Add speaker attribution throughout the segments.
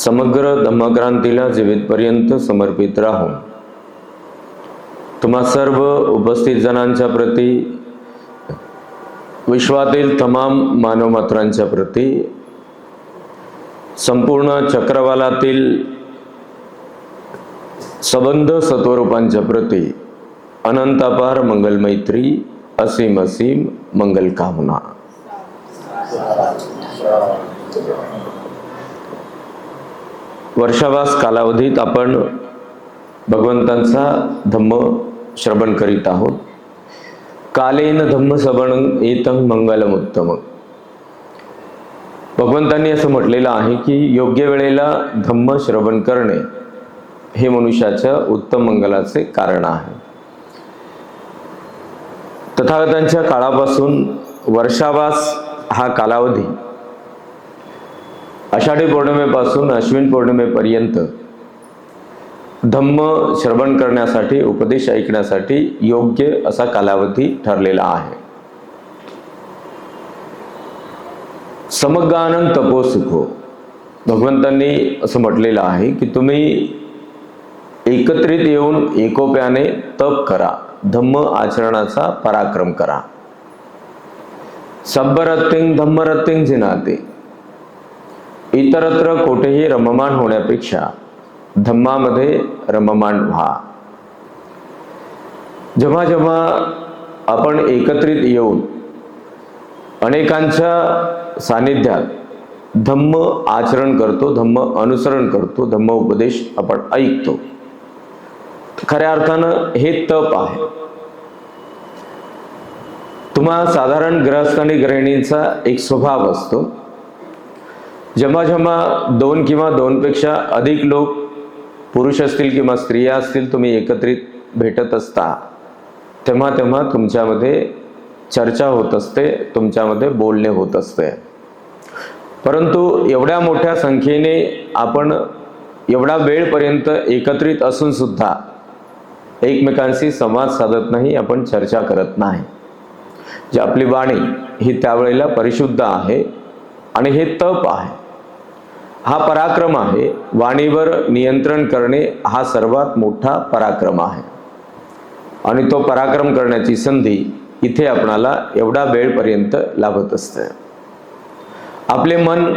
Speaker 1: समग्र धम्मक्रांतीला जीवितपर्यंत समर्पित राहून तुम्हा सर्व उपस्थित जणांच्या प्रती विश्वातील तमाम मानवमात्रांच्या प्रती संपूर्ण चक्रवालातील सबंध सत्वरूपांच्या प्रती अनंतापार मंगल मैत्री असीम असीम मंगल कामना वर्षावास कालावधीत आपण भगवंतांचा धम्म श्रवण करीत आहोत. कालेन धम्म श्रवण एतं मंगलम उत्तम भगवंतांनी असं म्हटलेलं आहे की योग्य वेळेला धम्म श्रवण करणे हे मनुष्याच्या उत्तम मंगलाचे कारण आहे. तथागतांच्या काळापासून वर्षावास हा कालावधी आषाढी पौर्णिमेपासून अश्विन पौर्णिमेपर्यंत धम्म श्रवण करण्यासाठी उपदेश ऐकण्यासाठी योग्य असा कालावधी ठरलेला आहे. समगानंद तपो सुखो भगवंतांनी असं म्हटलेलं आहे की तुम्ही एकत्रित येऊन एकोप्याने तप करा. धम्म आचरणाचा पराक्रम करा. सब्बरत्तिंग धम्मरत्तिंग जिनाते. इतरत्र कोठेही रममाण होण्यापेक्षा धम्मामध्ये रममान व्हा. जेव्हा जेव्हा आपण एकत्रित येऊन अनेकांच्या सानिध्यात धम्म आचरण करतो धम्म अनुसरण करतो धम्म उपदेश आपण ऐकतो खऱ्या अर्थानं हे तप आहे. तुम्हा साधारण ग्रहस्थ आणि गृहिणींचा एक स्वभाव असतो. जेव्हा जेव्हा दोन किंवा दोनपेक्षा अधिक लोक पुरुष असतील किंवा स्त्रिया असतील तुम्ही एकत्रित भेटत असता तेव्हा तेव्हा तुमच्यामध्ये चर्चा होत असते तुमच्यामध्ये बोलणे होत असते. परंतु एवढ्या मोठ्या संख्येने आपण एवढा वेळपर्यंत एकत्रित असून सुद्धा एकमेकांशी संवाद साधत नाही आपण चर्चा करत नाही. जी आपली वाणी ही त्यावेळेला परिशुद्ध आहे आणि हे तप आहे. हा पराक्रम आहे. वाणीवर नियंत्रण करणे हा सर्वात मोठा पराक्रम आहे. आणि तो पराक्रम करण्याची संधी इथे आपणाला एवढा वेळपर्यंत लाभत असते. आपले मन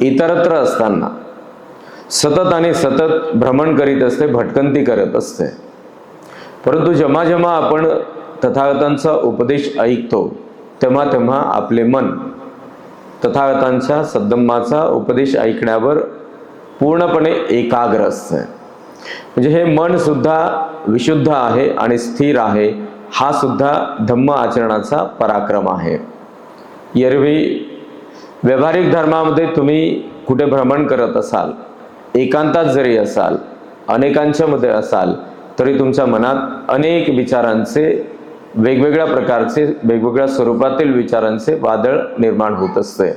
Speaker 1: इतरत्र असताना सतत आणि सतत भ्रमण करीत असते भटकंती करत असते. परंतु जेव्हा जेव्हा आपण तथागतांचा उपदेश ऐकतो तेव्हा तेव्हा आपले मन तथागतांच्या सद्दम्माचा उपदेश ऐकण्यावर पूर्णपणे एकाग्र असतं म्हणजे हे मन सुद्धा विशुद्ध आहे आणि स्थिर आहे हा सुद्धा धम्म आचरणाचा पराक्रम आहे. एरवी व्यावहारिक धर्मामध्ये तुम्ही कुठे भ्रमण करत असाल एकांतात जरी असाल अनेकांच्या मध्ये असाल तरी तुमच्या मनात अनेक विचारांचे वेगवेगळ्या प्रकारचे वेगवेगळ्या स्वरूपातील विचारांचे वादळ निर्माण होत असते.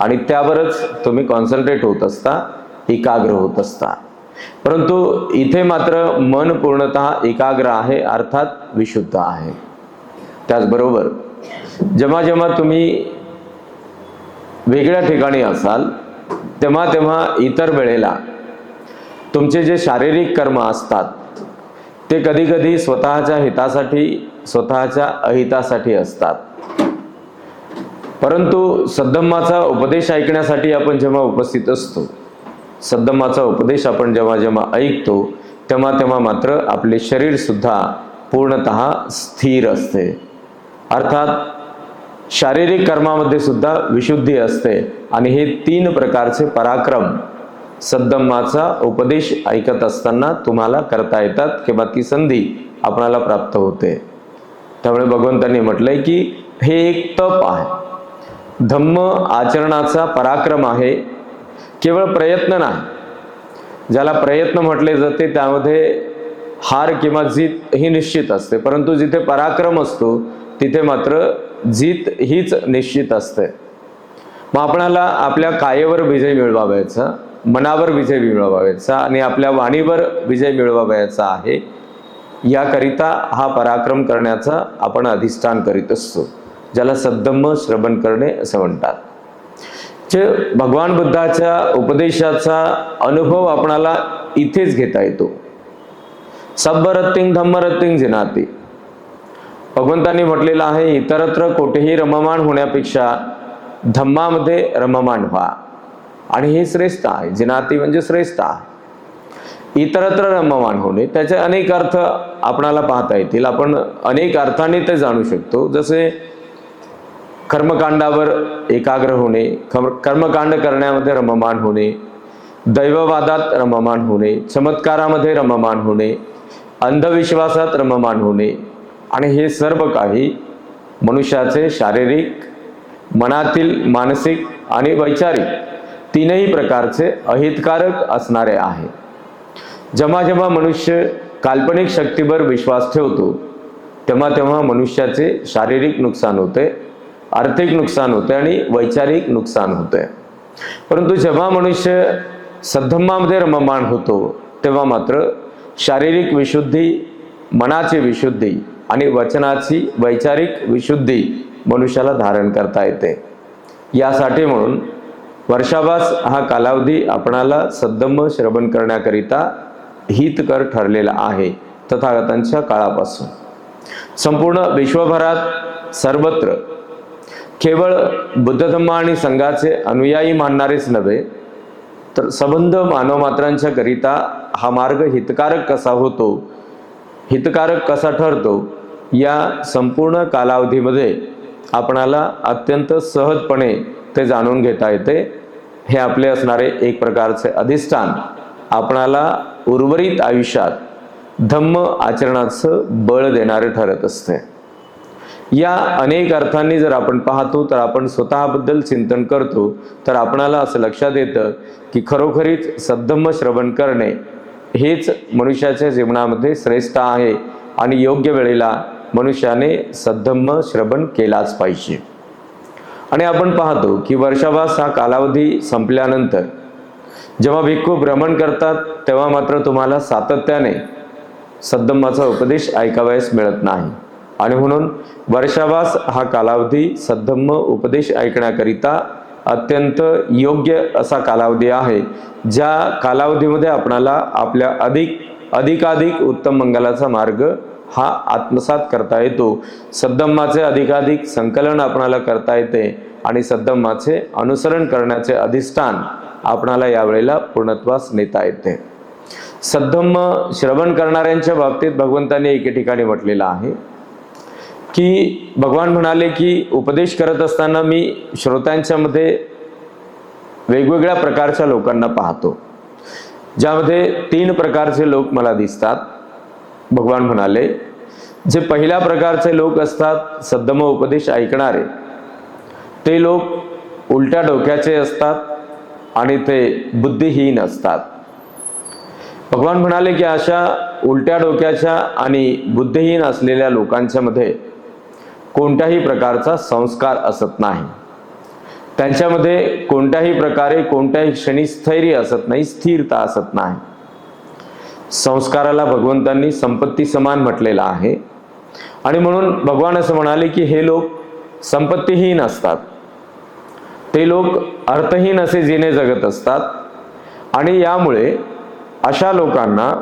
Speaker 1: आणि त्यावरच तुम्ही कॉन्सन्ट्रेट होत असता एकाग्र होत असता. परंतु इथे मात्र मन पूर्णतः एकाग्र आहे अर्थात विशुद्ध आहे. त्याचबरोबर जेव्हा जेव्हा तुम्ही वेगळ्या ठिकाणी असाल तेव्हा तेव्हा इतर वेळेला तुमचे जे शारीरिक कर्म असतात ते कधी कधी स्वतःच्या हितासाठी स्वतःच्या अहितासाठी असतात. परंतु सद्धम्माचा उपदेश ऐकण्यासाठी आपण जेव्हा उपस्थित असतो सद्धम्माचा उपदेश आपण जेव्हा जेव्हा ऐकतो तेव्हा तेव्हा मात्र आपले शरीर सुद्धा पूर्णत स्थिर असते. अर्थात शारीरिक कर्मामध्ये सुद्धा विशुद्धी असते आणि हे तीन प्रकारचे पराक्रम सद्धम्माचा उपदेश ऐकत असताना तुम्हाला करता येतात किंवा ती संधी आपणाला प्राप्त होते. त्यामुळे भगवंतांनी म्हटलंय की हे एक तप आहे. धम्म आचरणाचा पराक्रम आहे. केवळ प्रयत्न नाही. ज्याला प्रयत्न म्हटले जाते त्यामध्ये हार किंवा जीत ही निश्चित असते. परंतु जिथे पराक्रम असतो तिथे मात्र जीत हीच निश्चित असते. मग आपणाला आपल्या कायेवर विजय मिळवावायचा मनावर विजय मिळवावायचा आणि आपल्या वाणीवर विजय मिळवावायचा आहे. याकरिता हा पराक्रम करण्याचा आपण अधिष्ठान करीत असतो ज्याला सद्धम्म श्रवण करणे असं म्हणतात. जे भगवान बुद्धाच्या उपदेशाचा अनुभव आपणाला इथेच घेता येतो. सब्बरत्तिंग धम्मरत्तिंग जिनाती. भगवंतांनी म्हटलेलं आहे इतरत्र कोठेही रममाण होण्यापेक्षा धम्मामध्ये रममाण व्हा. आणि हे श्रेष्ठ आहे जिनाती म्हणजे श्रेष्ठ आहे. इतरत्र रममान होणे त्याचे अनेक अर्थ आपणाला पाहता येतील. आपण अनेक अर्थाने ते जाणू शकतो. जसे कर्मकांडावर एकाग्र होणे कर्म- कर्मकांड करण्यामध्ये रममाण होणे दैववादात रममाण होणे चमत्कारामध्ये रममाण होणे अंधविश्वासात रममाण होणे आणि हे सर्व काही मनुष्याचे शारीरिक मनातील मानसिक आणि वैचारिक तीनही प्रकारचे अहितकारक असणारे आहे. जेव्हा जेव्हा मनुष्य काल्पनिक शक्तीवर विश्वास ठेवतो तेव्हा तेव्हा मनुष्याचे शारीरिक नुकसान होते आर्थिक नुकसान होते आणि वैचारिक नुकसान होते. परंतु जेव्हा मनुष्य सद्धम्मामध्ये रममाण होतो तेव्हा मात्र शारीरिक विशुद्धी मनाची विशुद्धी आणि वचनाची वैचारिक विशुद्धी मनुष्याला धारण करता येते. यासाठी म्हणून वर्षाभास हा कालावधी आपणाला सद्धम्म श्रवण करण्याकरिता हितकर ठरलेला आहे तथागतांच्या काळापासून. संपूर्ण विश्वभरात सर्वत्र केवळ बुद्ध धम्म आणि संघाचे अनुयायी मानणारेच नव्हे तर संबंध मानवमात्रांच्या करिता हा मार्ग हितकारक कसा होतो हितकारक कसा ठरतो या संपूर्ण कालावधीमध्ये आपणाला अत्यंत सहजपणे ते जाणून घेता येते. हे आपले असणारे एक प्रकारचे अधिष्ठान आपणाला उर्वरित आयुष्यात धम्म आचरणाचं बळ देणारं ठरत असते. या अनेक अर्थांनी जर आपण पाहतो तर आपण स्वतःबद्दल चिंतन करतो तर आपणाला असं लक्षात येतं की खरोखरीच सद्धम्म श्रवण करणे हेच मनुष्याच्या जीवनामध्ये श्रेष्ठ आहे आणि योग्य वेळेला मनुष्याने सद्धम्म श्रवण केलाच पाहिजे. आणि आपण पाहतो की वर्षाभास हा कालावधी संपल्यानंतर जेव्हा भिक्खू भ्रमण करतात तेव्हा मात्र तुम्हाला सातत्याने सद्धम्माचा उपदेश ऐकावयास मिळत नाही. आणि म्हणून वर्षावास हा कालावधी सद्धम्म उपदेश ऐकण्याकरिता अत्यंत योग्य असा कालावधी आहे ज्या कालावधीमध्ये आपणाला आपल्या अधिक अधिकाधिक उत्तम मंगलाचा मार्ग हा आत्मसात करता येतो. सद्धम्माचे अधिकाधिक संकलन आपणाला करता येते आणि सद्धम्माचे अनुसरण करण्याचे अधिष्ठान आपणाला यावेळेला पूर्णत्वास नेता येते. सद्धम्म श्रवण करणाऱ्यांच्या बाबतीत भगवंतांनी एके ठिकाणी म्हटलेलं आहे की भगवान म्हणाले की उपदेश करत असताना मी श्रोत्यांच्या मध्ये वेगवेगळ्या प्रकारच्या लोकांना पाहतो. ज्यामध्ये तीन प्रकारचे लोक मला दिसतात. भगवान म्हणाले जे पहिल्या प्रकारचे लोक असतात सद्धम उपदेश ऐकणारे ते लोक उलट्या डोक्याचे असतात आणि ते बुद्धिहीन असतात. भगवान म्हणाले की अशा उलट्या डोक्याच्या आणि बुद्धिहीन असलेल्या लोकांच्या मध्ये कोणत्याही प्रकारचा संस्कार असत नाही. त्यांच्यामध्ये कोणत्याही प्रकारे कोणत्याही क्षणी स्थैर्य असत नाही स्थिरता असत नाही. संस्काराला भगवंतांनी संपत्ती समान म्हटलेला आहे. आणि म्हणून भगवान असं म्हणाले की हे लोक संपत्तीहीन असतात. ते लोक अर्थहीन असे जिने जगत असतात. आणि यामुळे अशा लोकांना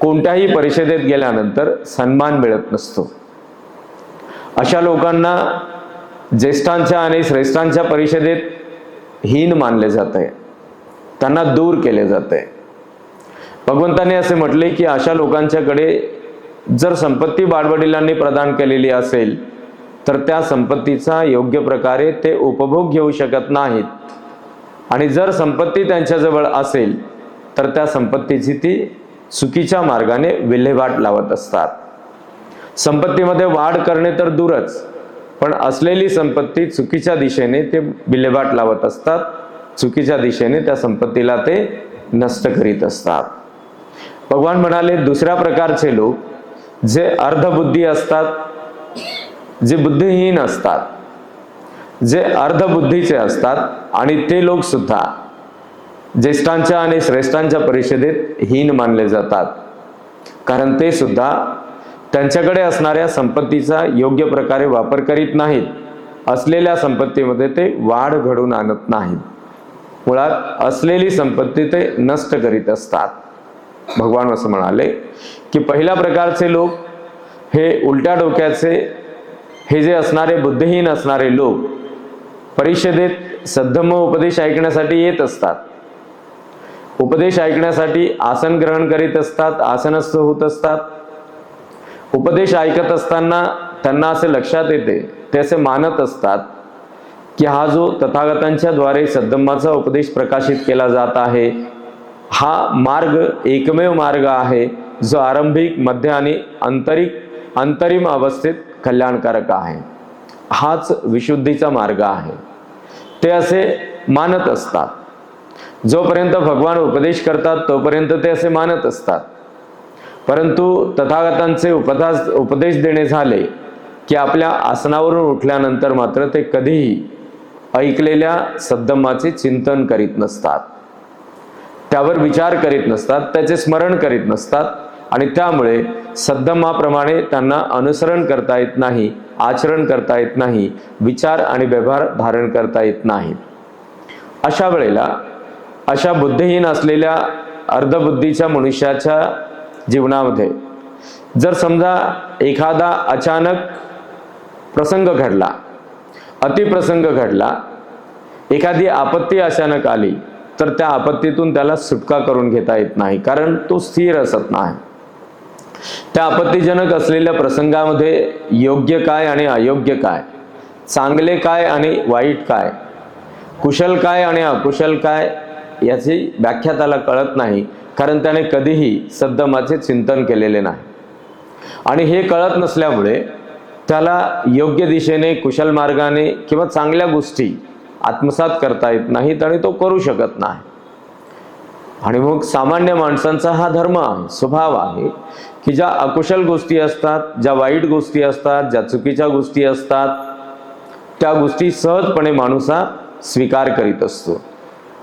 Speaker 1: कोणत्याही परिषदेत गेल्यानंतर सन्मान मिळत नसतो. अशा लोकांना ज्येष्ठांच्या आणि श्रेष्ठांच्या परिषदेत हीन मानले जात. आहे त्यांना दूर केले आहे भगवंताने असे म्हटले की अशा लोकांच्याकडे जर संपत्ती बाडवडिलांनी प्रदान केलेली असेल तर त्या संपत्तीचा योग्य प्रकारे ते उपभोग घेऊ शकत नाहीत. आणि जर संपत्ती त्यांच्याजवळ असेल तर त्या संपत्तीची ती चुकीच्या मार्गाने विल्हेवाट लावत असतात. संपत्तीमध्ये वाढ करणे तर दूरच पण असलेली संपत्ती चुकीच्या दिशेने ते विल्हेवाट लावत असतात चुकीच्या दिशेने त्या संपत्तीला ते नष्ट करीत असतात. भगवान म्हणाले दुसऱ्या प्रकारचे लोक जे अर्धबुद्धी असतात जे बुद्धिहीन असतात जे अर्धबुद्धीचे असतात आणि ते लोक सुद्धा ज्येष्ठांच्या आणि श्रेष्ठांच्या परिषदेत हीन मानले जातात. कारण ते सुद्धा त्यांच्याकडे असणाऱ्या संपत्तीचा योग्य प्रकारे वापर करीत नाहीत. असलेल्या संपत्तीमध्ये ते वाढ घडून आणत नाहीत. मुळात असलेली संपत्ती ते नष्ट करीत असतात. भगवान असं म्हणाले की पहिल्या प्रकारचे लोक हे उलट्या डोक्याचे हे जे असणारे बुद्धिहीन असणारे लोक परिषदेत सद्धम्म उपदेश ऐकण्यासाठी येत असतात. उपदेश ऐकण्यासाठी आसन ग्रहण करीत असतात आसनस्थ होत असतात. उपदेश ऐकत असताना त्यांना असे लक्षात येते ते असे मानत असतात की हा जो तथागतांच्या द्वारे सद्धम्माचा उपदेश प्रकाशित केला जात आहे हा मार्ग एकमेव मार्ग आहे जो आरंभिक मध्य आणि आंतरिक अंतरिम अवस्थेत कल्याणकारक आहे. हाच विशुद्धीचा मार्ग आहे. ते असे मानत असतात. जोपर्यंत भगवान उपदेश करतात तोपर्यंत ते असे मानत असतात. परंतु तथागतांचे उपदास उपदेश देणे झाले की आपल्या आसनावरून उठल्यानंतर मात्र ते कधीही ऐकलेल्या सद्धम्माचे चिंतन करीत नसतात. त्यावर विचार करीत नसतात त्याचे स्मरण करीत नसतात आणि त्यामुळे सद्धम्माप्रमाणे त्यांना अनुसरण करता येत नाही आचरण करता येत नाही विचार आणि व्यवहार धारण करता येत नाही. अशा वेळेला अशा बुद्धिहीन असलेल्या अर्धबुद्धीच्या मनुष्याच्या जीवनामध्ये जर समजा एखादा अचानक प्रसंग घडला अतिप्रसंग घडला एखादी आपत्ती अचानक आली तर त्या आपत्तीतून त्याला सुटका करून घेता येत नाही कारण तो स्थिर असत नाही. त्या आपत्तीजनक असलेल्या प्रसंगामध्ये योग्य काय आणि अयोग्य काय? चांगले काय आणि वाईट काय? कुशल काय आणि अकुशल काय? याची व्याख्या त्याला कळत नाही कारण त्याने कधीही सद्दमाचे चिंतन केलेले नाही. आणि हे कळत नसल्यामुळे त्याला योग्य दिशेने कुशल मार्गाने किंवा चांगल्या गोष्टी आत्मसात करता येत नाहीत आणि तो करू शकत नाही. आणि मग सामान्य माणसांचा हा धर्म आहे स्वभाव आहे की ज्या अकुशल गोष्टी असतात ज्या वाईट गोष्टी असतात ज्या चुकीच्या गोष्टी असतात त्या गोष्टी सहजपणे माणूस हा स्वीकार करीत असतो.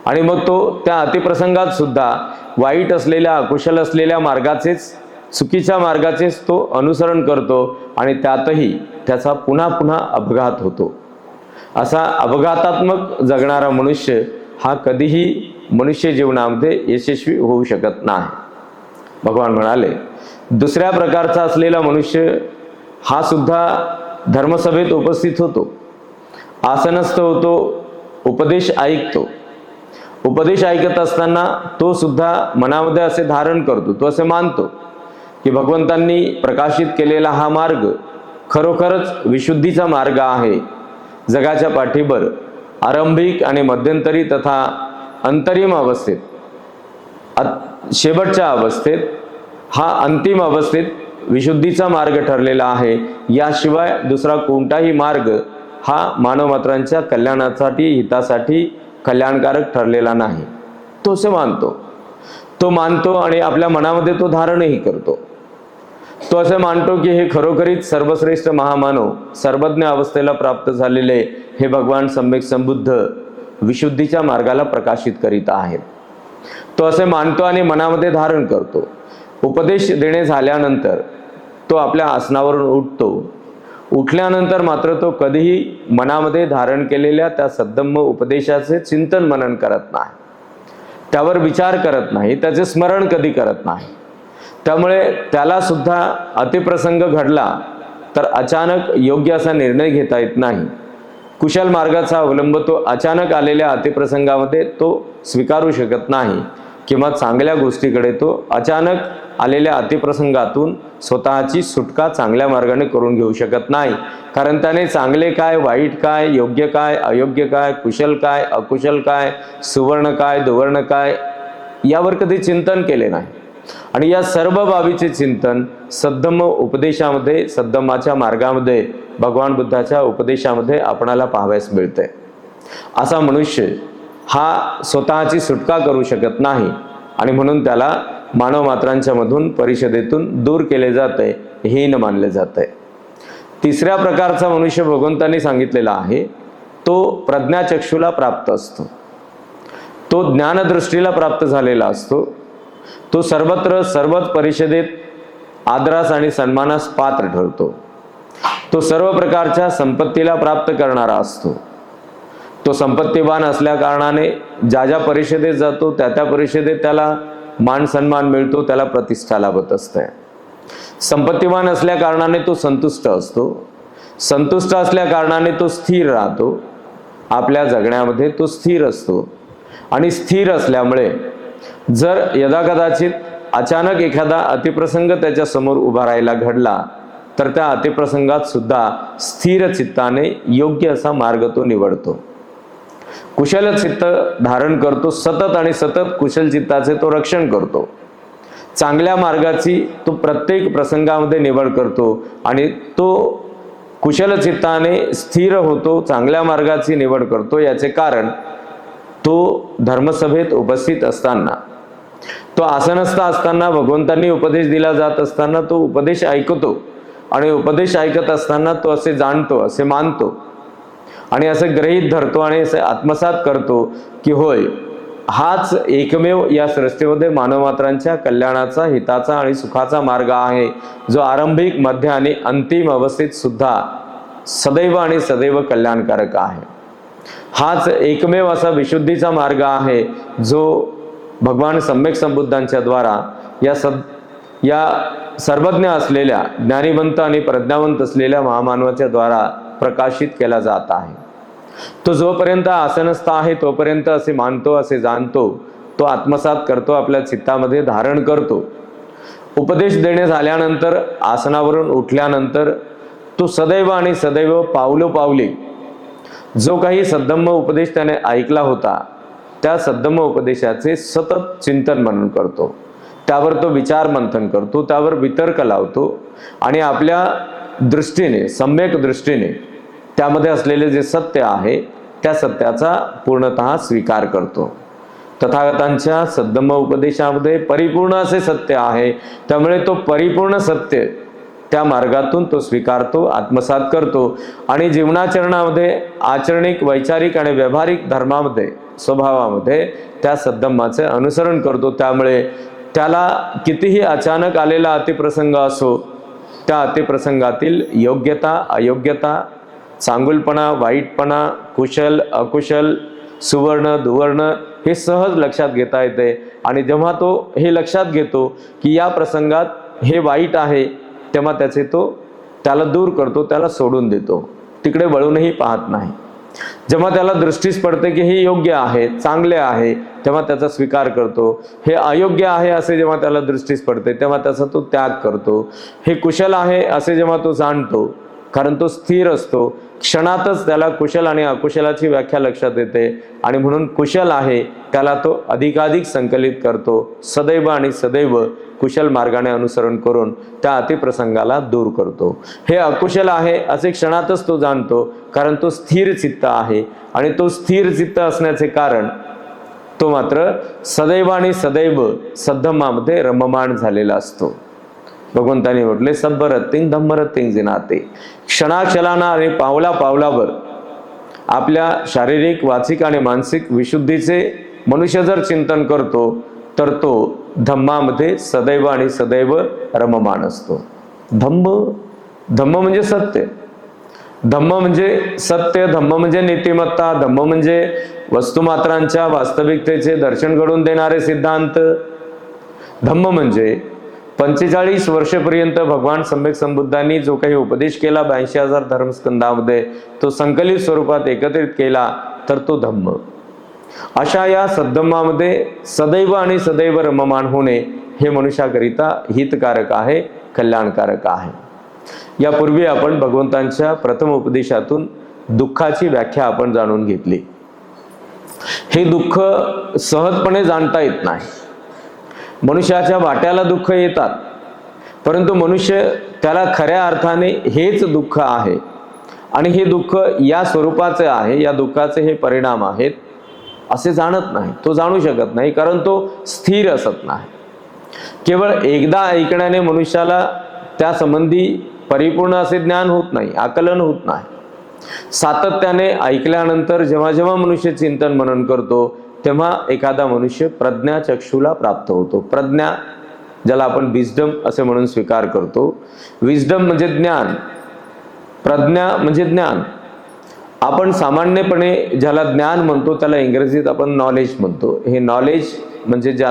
Speaker 1: आणि मग तो त्या अतिप्रसंगात सुद्धा वाईट असलेल्या अकुशल असलेल्या मार्गाचेच चुकीच्या मार्गाचेच तो अनुसरण करतो आणि त्यातही त्याचा पुन्हा पुन्हा अपघात होतो. असा अपघातात्मक जगणारा मनुष्य हा कधीही मनुष्य जीवनामध्ये यशस्वी होऊ शकत नाही. भगवान म्हणाले दुसऱ्या प्रकारचा असलेला मनुष्य हा सुद्धा धर्मसभेत उपस्थित होतो. आसनस्थ होतो उपदेश ऐकतो. उपदेश ऐकत असताना तो सुद्धा मनामध्ये असे धारण करतो तो असे मानतो की भगवंतांनी प्रकाशित केलेला हा मार्ग खरोखरच विशुद्धीचा मार्ग आहे. जगाच्या पाठीवर आरंभिक आणि मध्यंतरी तथा अंतरिम अवस्थेत शेवटच्या अवस्थेत हा अंतिम अवस्थेत विशुद्धीचा मार्ग ठरलेला आहे. याशिवाय दुसरा कोणताही मार्ग हा मानवमात्रांच्या कल्याणासाठी हितासाठी कल्याणकारक ठरलेला नाही. तो असे मानतो. तो मानतो आणि आपल्या मनामध्ये तो धारणही करतो. तो असं मानतो की हे खरोखरीच सर्वश्रेष्ठ महामानव सर्वज्ञ अवस्थेला प्राप्त झालेले हे भगवान सम्यक संबुद्ध विशुद्धीच्या मार्गाला प्रकाशित करीत आहेत. तो असे मानतो आणि मनामध्ये धारण करतो. उपदेश देणे झाल्यानंतर तो आपल्या आसनावरून उठतो. उठल्यानंतर मात्र तो कधीही मनामध्ये धारण केलेल्या त्या सद्धम्म उपदेशाचे चिंतन मनन करत नाही. त्यावर विचार करत नाही त्याचे स्मरण कधी करत नाही. त्यामुळे त्याला सुद्धा अतिप्रसंग घडला तर अचानक योग्य असा निर्णय घेता येत नाही. कुशल मार्गाचा अवलंब तो अचानक आलेल्या अतिप्रसंगामध्ये तो स्वीकारू शकत नाही किंवा चांगल्या गोष्टीकडे तो अचानक आलेल्या अतिप्रसंगातून स्वतःची सुटका चांगल्या मार्गाने करून घेऊ शकत नाही. कारण त्याने चांगले काय वाईट काय योग्य काय अयोग्य काय कुशल काय अकुशल काय सुवर्ण काय दुवर्ण काय यावर कधी चिंतन केले नाही. आणि या सर्व बाबीचे चिंतन सद्धम्म उपदेशामध्ये सद्धम्माच्या मार्गामध्ये भगवान बुद्धाच्या उपदेशामध्ये आपणाला पाहावयास मिळते. असा मनुष्य हा स्वतःची सुटका करू शकत नाही आणि म्हणून त्याला मानवमात्रांच्या मधून परिषदेतून दूर केले जात आहे हीन मानले आहे तिसऱ्या प्रकारचा मनुष्य भगवंतांनी सांगितलेला आहे तो प्रज्ञाचक्षुला प्राप्त असतो. तो ज्ञानदृष्टीला प्राप्त झालेला असतो. तो सर्वत्र सर्वच परिषदेत आदरास आणि सन्मानास पात्र ठरतो. तो सर्व प्रकारच्या संपत्तीला प्राप्त करणारा असतो. तो संपत्तीवान असल्या कारणाने ज्या ज्या परिषदेत जातो त्या त्या परिषदेत त्याला मान सन्मान मिळतो त्याला प्रतिष्ठा लाभत असते. संपत्तीवान असल्या कारणाने तो संतुष्ट असतो. संतुष्ट असल्या कारणाने तो स्थिर राहतो. आपल्या जगण्यामध्ये तो स्थिर असतो. आणि स्थिर असल्यामुळे जर यदाकदाचित अचानक एखादा अतिप्रसंग त्याच्यासमोर उभा राहायला घडला तर त्या अतिप्रसंगात सुद्धा स्थिर चित्ताने योग्य असा मार्ग तो निवडतो. कुशल चित्त धारण करतो सतत आणि सतत कुशल चित्ताचे तो रक्षण करतो. चांगल्या मार्गाची तो प्रत्येक प्रसंगामध्ये निवड करतो आणि तो कुशल चित्ताने स्थिर होतो चांगल्या मार्गाची निवड करतो. याचे कारण तो धर्मसभेत उपस्थित असताना तो आसनस्थ असताना भगवंतांनी उपदेश दिला जात असताना तो उपदेश ऐकतो आणि उपदेश ऐकत असताना तो असे जाणतो असे मानतो. आणि असं ग्रहित धरतो आणि असं आत्मसात करतो की होय हाच एकमेव या सृष्टीमध्ये मानवमात्रांच्या कल्याणाचा हिताचा आणि सुखाचा मार्ग आहे जो आरंभिक मध्य आणि अंतिम अवस्थेत सुद्धा सदैव आणि सदैव कल्याणकारक आहे. हाच एकमेव असा विशुद्धीचा मार्ग आहे जो भगवान सम्यक संबुद्धांच्या द्वारा या सद या सर्वज्ञ असलेल्या ज्ञानीवंत आणि प्रज्ञावंत असलेल्या महामानवाच्या द्वारा प्रकाशित केला जात आहे. तो जोपर्यंत आसनस्थ आहे तोपर्यंत असे मानतो असे जाणतो तो आत्मसात करतो आपल्या चित्तामध्ये धारण करतो. उपदेश देणे झाल्यानंतर आसनावरून उठल्यानंतर तो सदैव आणि सदैव पावलो पावली. जो काही सद्धम्म उपदेश त्याने ऐकला होता त्या सद्धम्म उपदेशाचे सतत चिंतन मनन करतो. त्यावर तो विचार मंथन करतो त्यावर वितर्क लावतो आणि आपल्या दृष्टीने सम्यक दृष्टीने त्यामध्ये असलेले जे सत्य आहे त्या सत्याचा पूर्णतः स्वीकार करतो. तथागतांच्या सद्धम्म उपदेशामध्ये परिपूर्ण असे सत्य आहे. त्यामुळे तो परिपूर्ण सत्य त्या मार्गातून तो स्वीकारतो आत्मसात करतो आणि जीवनाचरणामध्ये आचरणिक वैचारिक आणि व्यावहारिक धर्मामध्ये स्वभावामध्ये त्या सद्धम्माचे अनुसरण करतो. त्यामुळे त्याला कितीही अचानक आलेला अतिप्रसंग असो त्या अतिप्रसंगातील योग्यता अयोग्यता चांगुलपणा वाईटपणा कुशल अकुशल सुवर्ण दुवर्ण हे सहज लक्षात घेता येते. आणि जेव्हा तो हे लक्षात घेतो की या प्रसंगात हे वाईट आहे तेव्हा त्याचे तो त्याला दूर करतो त्याला सोडून देतो. तिकडे वळूनही पाहत नाही. जेव्हा त्याला दृष्टीस पडते की हे योग्य आहे चांगले आहे तेव्हा त्याचा स्वीकार करतो. हे अयोग्य आहे असे जेव्हा त्याला दृष्टीस पडते तेव्हा त्याचा तो त्याग करतो. हे कुशल आहे असे जेव्हा तो जाणतो कारण तो स्थिर असतो क्षणातच त्याला कुशल आणि अकुशलाची व्याख्या लक्षात येते आणि म्हणून कुशल आहे त्याला तो अधिकाधिक संकलित करतो. सदैव आणि सदैव कुशल मार्गाने अनुसरण करून त्या अतिप्रसंगाला दूर करतो. हे अकुशल आहे असे क्षणातच तो जाणतो कारण तो स्थिर चित्त आहे आणि तो स्थिर चित्त असण्याचे कारण तो मात्र सदैव आणि सदैव सद्धमामध्ये रममाण झालेला असतो. भगवंतानी म्हटले सब्बरत्तिंग धम्मरत्तिंग जिनाते क्षणाचलाना आणि पावला पावलावर आपल्या शारीरिक वाचिक आणि मानसिक विशुद्धीचे मनुष्य जर चिंतन करतो तर तो धम्मामध्ये सदैव आणि सदैव रममान असतो धम्म धम्म म्हणजे सत्य धम्म म्हणजे सत्य धम्म म्हणजे नीतिमत्ता धम्म म्हणजे वस्तुमात्रांच्या वास्तविकतेचे दर्शन घडून देणारे सिद्धांत धम्म म्हणजे पंचेचाळीस वर्षपर्यंत भगवान सम्यक संबुद्धांनी जो काही उपदेश केला ब्याऐंशी हजार धर्मस्कंदामध्ये तो संकलित स्वरूपात एकत्रित केला तर तो धम्म. अशा या सद्धम्मामध्ये सदैव आणि सदैव रममान होणे हे मनुष्याकरिता हितकारक आहे कल्याणकारक आहे. यापूर्वी आपण भगवंतांच्या प्रथम उपदेशातून दुःखाची व्याख्या आपण जाणून घेतली. हे दुःख सहजपणे जाणता येत नाही. मनुष्याच्या वाट्याला दुःख येतात. परंतु मनुष्य त्याला खऱ्या अर्थाने हेच दुःख आहे. आणि हे दुःख या स्वरूपाचे आहे या दुःखाचे हे परिणाम आहेत असे जाणत नाही. तो जाणू शकत नाही कारण तो स्थिर असत नाही. केवळ एकदा ऐकण्याने मनुष्याला त्या संबंधी परिपूर्ण असे ज्ञान होत नाही आकलन होत नाही. सातत्याने ऐकल्यानंतर जेव्हा जेव्हा मनुष्य चिंतन मनन करतो तेव्हा एखादा मनुष्य प्रज्ञा चक्षुला प्राप्त होतो. प्रज्ञा ज्याला आपण विजडम असे म्हणून स्वीकार करतो. विजडम म्हणजे ज्ञान. प्रज्ञा म्हणजे ज्ञान. आपण सामान्यपणे ज्याला ज्ञान म्हणतो त्याला इंग्रजीत आपण नॉलेज म्हणतो. हे नॉलेज म्हणजे ज्याला